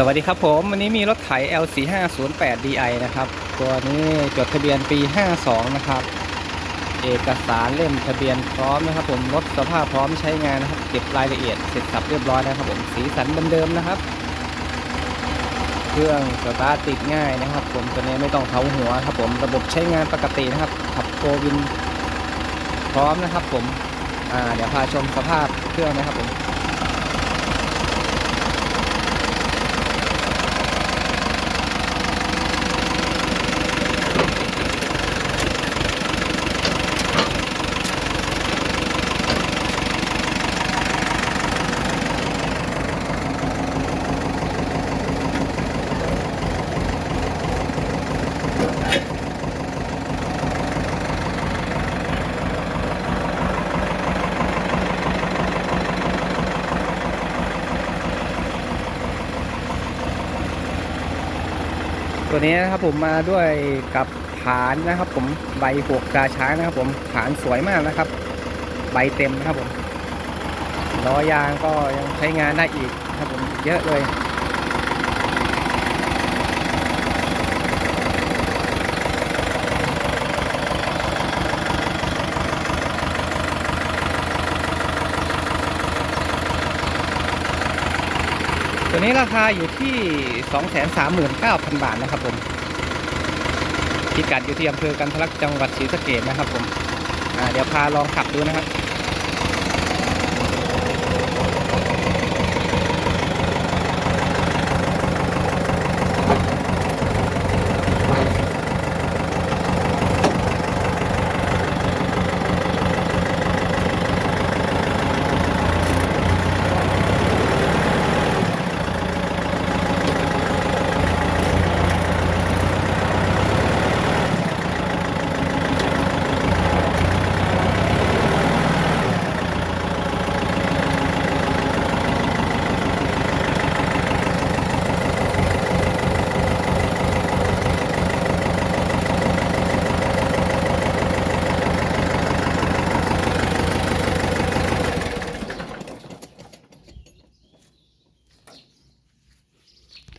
สวัสดีครับผมวันนี้มีรถไถ L4508 DI นะครับ ตัวนี้จดทะเบียนปี 52 นะครับ เอกสารเล่มทะเบียนพร้อมนะครับ ผมรถสภาพพร้อมใช้งานนะครับ เก็บรายละเอียดเสร็จสับเรียบร้อยนะครับ ผมสีสันเดิมๆนะครับ เครื่องสตาร์ติดง่ายนะครับ ผมตัวนี้ไม่ต้องเท้าหัวครับ ผมระบบใช้งานปกตินะครับ ขับโกวินพร้อมนะครับ ผมอ่าเดี๋ยวพาชมสภาพเครื่องนะครับผม ตัวนี้นะครับผมมาด้วยกับฐานนะครับผมใบหกกาช้างนะครับผมฐานสวยมากนะครับ ใบเต็มนะครับผมล้อยางก็ยังใช้งานได้อีกครับผมเยอะเลย ตัวนี้ราคาอยู่ที่ 239,000 บาทนะครับผมพิกัดอยู่ที่อำเภอกันทะลักจังหวัดศรีสะเกดนะครับผมเดี๋ยวพาลองขับดูนะครับ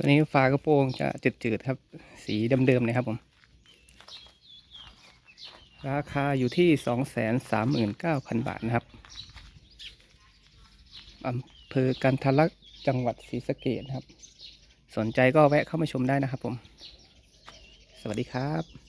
ตัวนี้ฝากระโปรงจะจืดๆครับ สีเดิมๆนะครับผม ราคาอยู่ที่239,000บาทนะครับอำเภอกันทะลักจังหวัดศรีสะเกดครับ สนใจก็แวะเข้ามาชมได้นะครับผม สวัสดีครับ